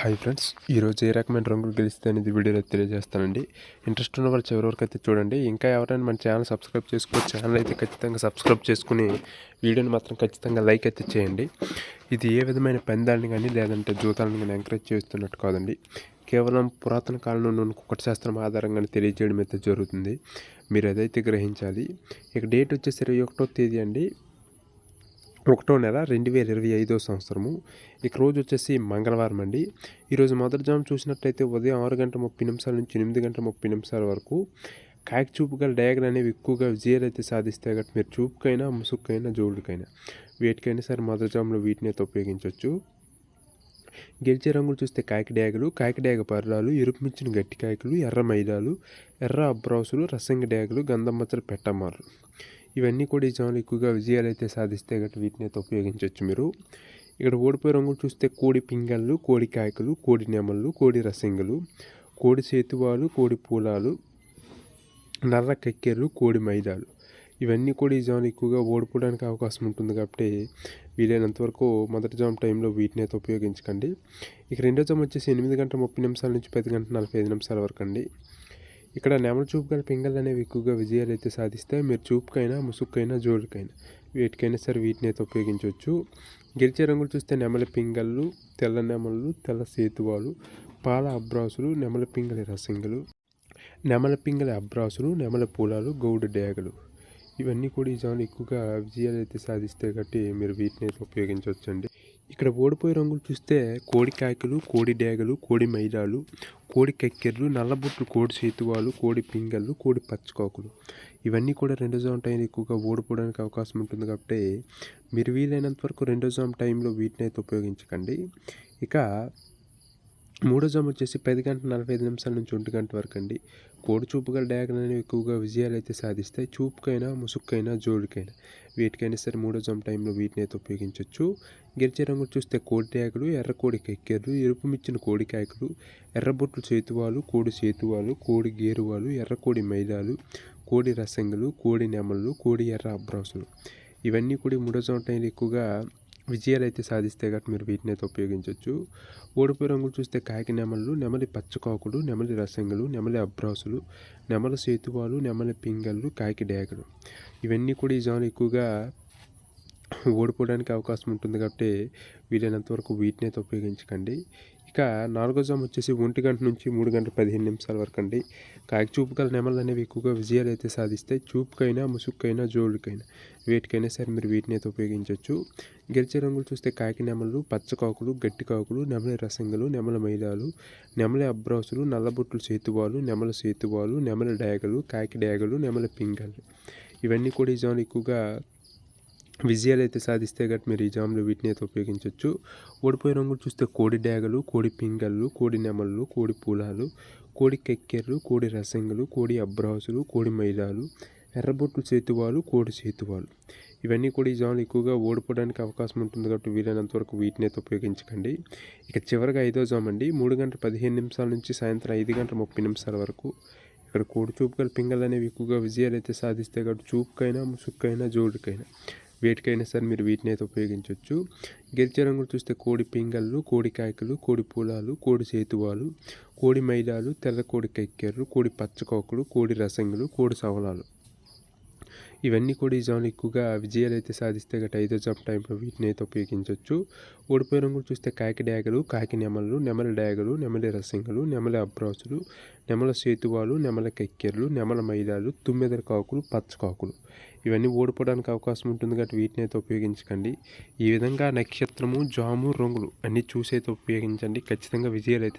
Hi friends ఈరోజు ఏ రకమైన రంగులు గెలిస్తే అనేది వీడియోలో తెలియజేస్తానండి. ఇంట్రెస్ట్ ఉన్న వాళ్ళు చివరి వరకు అయితే చూడండి. ఇంకా ఎవరైనా మన ఛానల్ సబ్స్క్రైబ్ చేసుకో ఛానల్ అయితే ఖచ్చితంగా సబ్స్క్రైబ్ చేసుకుని వీడియోని మాత్రం ఖచ్చితంగా లైక్ అయితే చేయండి. ఇది ఏ విధమైన పందాలని కానీ లేదంటే జూతాలను కానీ ఎంకరేజ్ చేస్తున్నట్టు కాదండి. కేవలం పురాతన కాలంలో ఉన్న కుక్కటి శాస్త్రం ఆధారంగానే తెలియజేయడం అయితే జరుగుతుంది. మీరు అదైతే గ్రహించాలి ఇక డేట్ వచ్చేసి ఇరవై ఒకటో తేదీ అండి. ఒకటో నెల రెండు వేల ఇరవై ఐదో సంవత్సరము. ఇక రోజు వచ్చేసి మంగళవారం అండి. ఈరోజు మొదటి చూసినట్లయితే ఉదయం ఆరు గంటల ముప్పై నిమిషాల నుంచి ఎనిమిది గంటల ముప్పై నిమిషాల వరకు కాకి చూపు గల డయాగ్రల్ అనేవి ఎక్కువగా విజయాలు అయితే సాధిస్తాయి కాబట్టి మీరు చూపుకైనా ముసుక్కైనా జోడుకైనా వేటికైనా సరే మొదటి వీటిని అయితే ఉపయోగించవచ్చు. గెలిచే రంగులు చూస్తే కాకి డేగలు కాకి పర్రాలు ఎరుపు మించిన గట్టి కాయకులు ఎర్ర మైదాలు ఎర్ర అబ్రాసులు రసంగి డేగలు గంధం మచ్చలు పెట్టమారు ఇవన్నీ కూడా ఈ జాములు ఎక్కువగా విజయాలు అయితే సాధిస్తే గట్ట వీటిని అయితే ఉపయోగించవచ్చు మీరు. ఇక్కడ ఓడిపోయే రంగులు చూస్తే కోడి పింగళ్ళు కోడి కాయకులు కోడి నెమళ్ళు కోడి రసింగలు కోడి సేతువాలు కోడి పూలాలు నర్ర కక్కెర్లు కోడి మైదాలు. ఇవన్నీ కూడా ఈ జాములు ఎక్కువగా ఓడిపోవడానికి అవకాశం ఉంటుంది కాబట్టి వీలైనంత వరకు మొదటి జామ్ టైంలో వీటిని అయితే ఉపయోగించకండి. ఇక రెండో జామ్ వచ్చేసి ఎనిమిది గంటల ముప్పై నిమిషాల నుంచి పది గంటల నలభై ఐదు నిమిషాల వరకు అండి. ఇక్కడ నెమల చూపు గల పింగళ్ళు అనేవి ఎక్కువగా విజయాలు అయితే సాధిస్తాయి. మీరు చూపుకైనా ముసుక్కైనా జోడుకైనా వీటికైనా సరే వీటిని అయితే ఉపయోగించవచ్చు. గెలిచే రంగులు చూస్తే నెమలి పింగళ్ళు తెల్ల నెమళ్ళు తెల్ల సేతువాలు పాల అబ్రాసులు నెమల పింగళి రసింగలు నెమల పింగళి అబ్రాసులు నెమల పూలాలు గౌడు డేగలు. ఇవన్నీ కూడా ఈ జాములు ఎక్కువగా విజయాలు అయితే సాధిస్తే కాబట్టి మీరు వీటిని అయితే ఉపయోగించవచ్చండి. ఇక్కడ ఓడిపోయే రంగులు చూస్తే కోడి కాయకులు కోడి డేగలు కోడి మైదాలు కోడి కెక్కెర్లు నల్లబుట్లు కోడి సేతువాలు కోడి పింగళ్ళు కోడి పచ్చకాకులు. ఇవన్నీ కూడా రెండో జామ్ టైం ఎక్కువగా ఓడిపోవడానికి అవకాశం ఉంటుంది కాబట్టి మీరు వీలైనంత వరకు రెండో జామ్ టైంలో వీటిని అయితే ఉపయోగించకండి. ఇక మూడో జామ్ వచ్చేసి పది గంట నలభై ఐదు నిమిషాల నుంచి ఒంటి గంట వరకు అండి. కోడి చూపు గల డయాగ్రల్ అనేవి ఎక్కువగా విజయాలు అయితే సాధిస్తాయి చూపుకైనా ముసుక్కైనా జోడికైనా వీటికైనా సరే మూడో జామ్ టైంలో వీటిని అయితే ఉపయోగించవచ్చు గెలిచే రంగు చూస్తే కోడి డేగలు ఎర్ర కోడి కెక్కెర్లు ఎరుపు మిచ్చిన కోడి కాయకులు ఎర్రబొట్లు చేతువాలు కోడి చేతువాలు కోడి గేరువాలు ఎర్ర కోడి మైదాలు కోడి రసంగులు కోడి నెమళ్ళు కోడి ఎర్ర అబ్రాసులు. ఇవన్నీ కూడా మూడో జామ్ టైంలో ఎక్కువగా విజయాలు అయితే సాధిస్తే కాబట్టి మీరు వీటిని అయితే ఉపయోగించవచ్చు ఓడిపోయే రంగులు చూస్తే కాకి నెమళ్ళు నెమలి పచ్చకాకులు నెమలి రసంగులు నెమలి అబ్రాసులు నెమల సేతువాలు నెమలి పింగళ్ళు కాకి డేగలు. ఇవన్నీ కూడా ఈ జాన్ ఎక్కువగా ఓడిపోవడానికి అవకాశం ఉంటుంది కాబట్టి వీలైనంత వరకు వీటిని అయితే ఉపయోగించకండి. ఇక నాలుగో జామ్ వచ్చేసి ఒంటి గంట నుంచి మూడు గంటల పదిహేను నిమిషాల వరకు అండి. కాకి చూపు గల నెమలు అనేవి ఎక్కువగా విజయాలు అయితే సాధిస్తాయి చూపుకైనా ముసుక్కైనా జోళ్ళకైనా వేటికైనా సరే మీరు వీటిని అయితే ఉపయోగించవచ్చు గెలిచే రంగులు చూస్తే కాకి నెమలు పచ్చకాకులు గట్టి కాకులు నెమలి రసంగులు నెమల మైదాలు నెమల అబ్రాసులు నల్లబొట్లు సేతువాలు నెమల సేతువాలు నెమల డేగలు కాకి డేగలు నెమల పింగళ్ళు ఇవన్నీ కూడా ఈ జోన్ ఎక్కువగా విజయాలు అయితే సాధిస్తే గట్ మీరు ఈ జామ్లు వీటిని అయితే ఉపయోగించవచ్చు ఓడిపోయే రంగులు చూస్తే కోడి డేగలు కోడి పింగళ్ళు కోడి నెమళ్ళు కోడి పూలాలు కోడి కెక్కెర్లు కోడి రసంగులు కోడి అబ్రాసులు కోడి మైదాలు ఎర్రబొట్లు చేతువాలు కోడి చేతువాలు. ఇవన్నీ కూడా ఈ జామ్లు ఎక్కువగా ఓడిపోవడానికి అవకాశం ఉంటుంది కాబట్టి వీలైనంత వరకు వీటిని అయితే ఉపయోగించకండి. ఇక చివరిగా ఐదో జామ్ అండి. మూడు గంటల పదిహేను నిమిషాల నుంచి సాయంత్రం ఐదు గంటల ముప్పై నిమిషాల వరకు ఇక్కడ కోడి చూపు గల పింగళ్ళు అనేవి ఎక్కువగా విజయాలు అయితే సాధిస్తాయి కాబట్టి చూపుకైనా ముసుక్కైనా జోడుకైనా వేటికైనా సరే మీరు వీటిని అయితే ఉపయోగించవచ్చు. గెలిచే రంగులు చూస్తే కోడి పింగళ్ళు కోడి కాయకులు కోడి పూలాలు కోడి సేతువాలు కోడి మైదాలు తెల్ల కోడి కెక్కెర్రు కోడి పచ్చకోకలు కోడి రసంగులు కోడి సవలాలు. ఇవన్నీ కూడా ఈ జాములు ఎక్కువగా విజయాలు అయితే సాధిస్తే గట్ట ఐదో జంప్ టైంలో వీటిని అయితే ఉపయోగించవచ్చు ఓడిపోయే రంగులు చూస్తే కాకి డ్యాగలు కాకి నెమలు నెమల డ్యాగలు నెమలి రసింగలు నెమలి అబ్రాసులు నెమల సేతువాలు నెమల కెక్కెర్లు నెమల మైదాలు తుమ్మెదర కాకులు పచ్చకాకులు ఇవన్నీ ఓడిపోవడానికి అవకాశం ఉంటుంది కాబట్టి వీటిని అయితే ఉపయోగించకండి. ఈ విధంగా నక్షత్రము జాము రంగులు అన్నీ చూసి అయితే ఉపయోగించండి. ఖచ్చితంగా విజయాలు అయితే